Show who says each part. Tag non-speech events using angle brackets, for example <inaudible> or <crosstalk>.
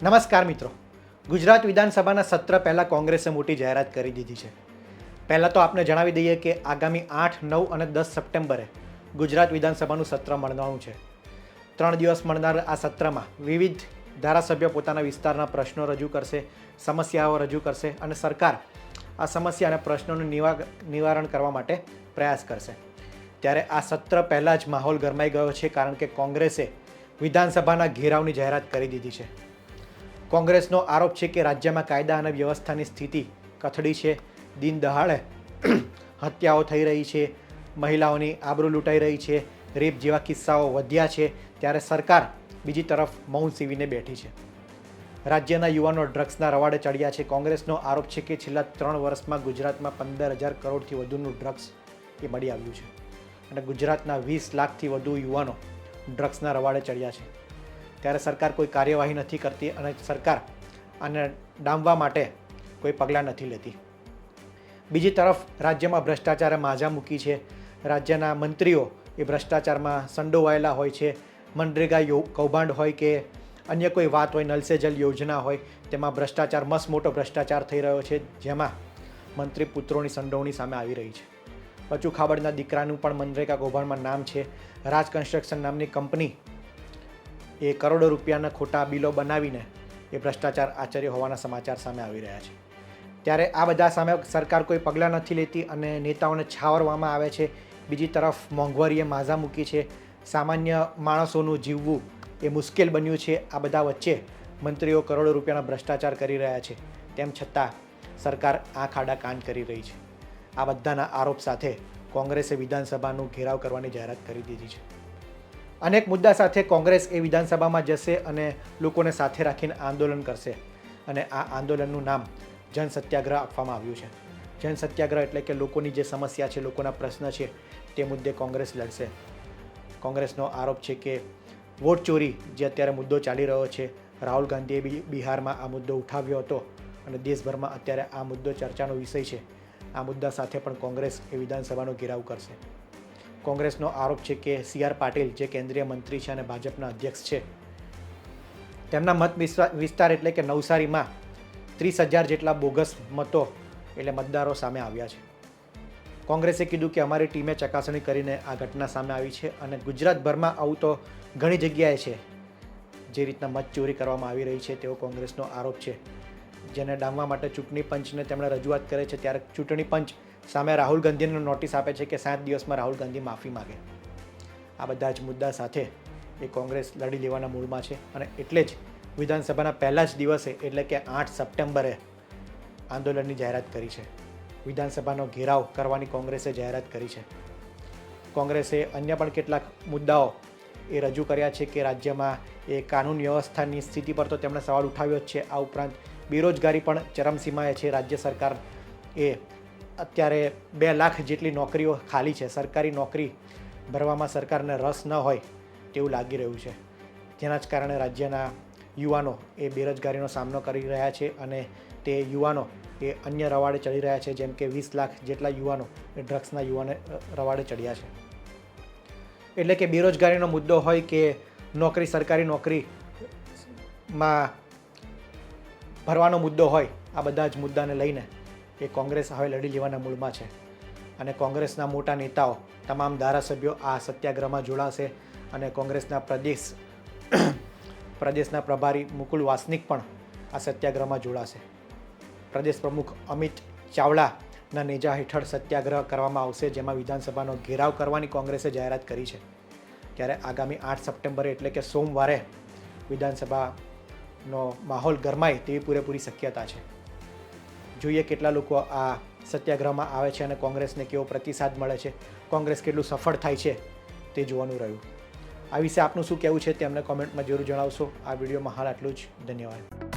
Speaker 1: નમસ્કાર મિત્રો. ગુજરાત વિધાનસભાના સત્ર પહેલાં કોંગ્રેસે મોટી જાહેરાત કરી દીધી છે. પહેલાં તો આપને જણાવી દઈએ કે આગામી આઠ, નવ અને દસ સપ્ટેમ્બરે ગુજરાત વિધાનસભાનું સત્ર મળવાનું છે. ત્રણ દિવસ મળનાર આ સત્રમાં વિવિધ ધારાસભ્યો પોતાના વિસ્તારના પ્રશ્નો રજૂ કરશે, સમસ્યાઓ રજૂ કરશે અને સરકાર આ સમસ્યા અને પ્રશ્નોનું નિવા, નિવારણ કરવા માટે પ્રયાસ કરશે. ત્યારે આ સત્ર પહેલાં જ માહોલ ગરમાઈ ગયો છે કારણ કે કોંગ્રેસે વિધાનસભાના ઘેરાવની જાહેરાત કરી દીધી છે. કોંગ્રેસનો આરોપ છે કે રાજ્યમાં કાયદા અને વ્યવસ્થાની સ્થિતિ કથળી છે. દિન દહાડે <clears throat> હત્યાઓ થઈ રહી છે. મહિલાઓની આબરૂ લૂંટાઈ રહી છે. રેપ જેવા કિસ્સાઓ વધ્યા છે. ત્યારે સરકાર બીજી તરફ મૌન સીવીને બેઠી છે. રાજ્યના યુવાનો ડ્રગ્સના રવાડે ચડ્યા છે. કોંગ્રેસનો આરોપ છે કે છેલ્લા ત્રણ વર્ષમાં ગુજરાતમાં પંદર હજાર કરોડથી વધુનું ડ્રગ્સ એ મળી આવ્યું છે. અને ગુજરાતના વીસ લાખથી વધુ યુવાનો ડ્રગ્સના રવાડે ચડ્યા છે. ત્યારે સરકાર કોઈ કાર્યવાહી નથી કરતી અને સરકાર આને ડામવા માટે કોઈ પગલાં નથી લેતી. બીજી તરફ રાજ્યમાં ભ્રષ્ટાચારે માજા મૂકી છે. રાજ્યના મંત્રીઓ એ ભ્રષ્ટાચારમાં સંડોવાયેલા હોય છે. મનરેગા કૌભાંડ હોય કે અન્ય કોઈ વાત હોય નલ જલ યોજના હોય, તેમાં ભ્રષ્ટાચાર મસ્ત મોટો ભ્રષ્ટાચાર થઈ રહ્યો છે, જેમાં મંત્રી પુત્રોની સંડોવણી સામે આવી રહી છે. બચુ ખાબડના દીકરાનું પણ મનરેગા કૌભાંડમાં નામ છે. રાજ કન્સ્ટ્રક્શન નામની કંપની એ કરોડો રૂપિયાના ખોટા બિલો બનાવીને એ ભ્રષ્ટાચાર આચર્ય હોવાના સમાચાર સામે આવી રહ્યા છે. ત્યારે આ બધા સામે સરકાર કોઈ પગલાં નથી લેતી અને નેતાઓને છાવરવામાં આવે છે. બીજી તરફ મોંઘવારીએ માઝા મૂકી છે. સામાન્ય માણસોનું જીવવું એ મુશ્કેલ બન્યું છે. આ બધા વચ્ચે મંત્રીઓ કરોડો રૂપિયાના ભ્રષ્ટાચાર કરી રહ્યા છે. તેમ છતાં સરકાર આ ખાડા કાન કરી રહી છે. આ બધાના આરોપ સાથે કોંગ્રેસે વિધાનસભાનું ઘેરાવ કરવાની જાહેરાત કરી દીધી છે. અનેક મુદ્દા સાથે કોંગ્રેસ એ વિધાનસભામાં જશે અને લોકોને સાથે રાખીને આંદોલન કરશે. અને આ આંદોલનનું નામ જન સત્યાગ્રહ આપવામાં આવ્યું છે. જન સત્યાગ્રહ એટલે કે લોકોની જે સમસ્યા છે, લોકોના પ્રશ્ન છે, તે મુદ્દે કોંગ્રેસ લડશે. કોંગ્રેસનો આરોપ છે કે વોટ ચોરી જે અત્યારે મુદ્દો ચાલી રહ્યો છે, રાહુલ ગાંધીએ બી, બિહારમાં આ મુદ્દો ઉઠાવ્યો હતો અને દેશભરમાં અત્યારે આ મુદ્દો ચર્ચાનો વિષય છે. આ મુદ્દા સાથે પણ કોંગ્રેસ એ વિધાનસભાનો ઘેરાવ કરશે. કોંગ્રેસનો આરોપ છે કે સી આર પાટીલ જે કેન્દ્રીય મંત્રી છે અને ભાજપના અધ્યક્ષ છે, તેમના મત વિસ્તાર એટલે કે નવસારીમાં ત્રીસ હજાર જેટલા બોગસ મતો એટલે મતદારો સામે આવ્યા છે. કોંગ્રેસે કીધું કે અમારી ટીમે ચકાસણી કરીને આ ઘટના સામે આવી છે અને ગુજરાતભરમાં આવું તો ઘણી જગ્યાએ છે. જે રીતના મત ચોરી કરવામાં આવી રહી છે તેવો કોંગ્રેસનો આરોપ છે. જેને ડામવા માટે ચૂંટણી પંચને તેમણે રજૂઆત કરે છે ત્યારે ચૂંટણી પંચ સામે રાહુલ ગાંધીને નોટિસ આપે છે કે સાત દિવસમાં રાહુલ ગાંધી માફી માગે. આ બધા જ મુદ્દા સાથે એ કોંગ્રેસ લડી લેવાના મૂડમાં છે અને એટલે જ વિધાનસભાના પહેલા જ દિવસે, એટલે કે આઠ સપ્ટેમ્બરે, આંદોલનની જાહેરાત કરી છે. વિધાનસભાનો ઘેરાવ કરવાની કોંગ્રેસે જાહેરાત કરી છે. કોંગ્રેસે અન્ય પણ કેટલાક મુદ્દાઓ એ રજૂ કર્યા છે કે રાજ્યમાં એ કાનૂન વ્યવસ્થાની સ્થિતિ પર તો તેમણે સવાલ ઉઠાવ્યો જ છે. આ ઉપરાંત બેરોજગારી પણ ચરમસીમાએ છે. રાજ્ય સરકાર એ અત્યારે બે લાખ જેટલી નોકરીઓ ખાલી છે. સરકારી નોકરી ભરવામાં સરકારને રસ ન હોય તેવું લાગી રહ્યું છે. જેના જ કારણે રાજ્યના યુવાનો એ બેરોજગારીનો સામનો કરી રહ્યા છે અને તે યુવાનો એ અન્ય રવાડે ચડી રહ્યા છે. જેમ કે વીસ લાખ જેટલા યુવાનો એ ડ્રગ્સના યુવાને રવાડે ચડ્યા છે. એટલે કે બેરોજગારીનો મુદ્દો હોય કે નોકરી, સરકારી નોકરીમાં ભરવાનો મુદ્દો હોય, આ બધા જ મુદ્દાને લઈને એ કોંગ્રેસ હવે લડી લેવાના મૂળમાં છે. અને કોંગ્રેસના મોટા નેતાઓ, તમામ ધારાસભ્યો આ સત્યાગ્રહમાં જોડાશે અને કોંગ્રેસના પ્રદેશ, પ્રદેશના પ્રભારી મુકુલ વાસનિક પણ આ સત્યાગ્રહમાં જોડાશે. પ્રદેશ પ્રમુખ અમિત ચાવડાના નેજા હેઠળ સત્યાગ્રહ કરવામાં આવશે, જેમાં વિધાનસભાનો ઘેરાવ કરવાની કોંગ્રેસે જાહેરાત કરી છે. ત્યારે આગામી આઠ સપ્ટેમ્બરે એટલે કે સોમવારે વિધાનસભાનો માહોલ ગરમાય તેવી પૂરેપૂરી શક્યતા છે. જોઈએ કેટલા લોકો આ સત્યાગ્રહમાં આવે છે અને કોંગ્રેસને કેવો પ્રતિસાદ મળે છે, કોંગ્રેસ કેટલું સફળ થાય છે તે જોવાનું રહ્યું. આ વિશે આપનું શું કહેવું છે તે અમને કોમેન્ટમાં જરૂર જણાવશો. આ વિડીયોમાં હાલ આટલું જ. ધન્યવાદ.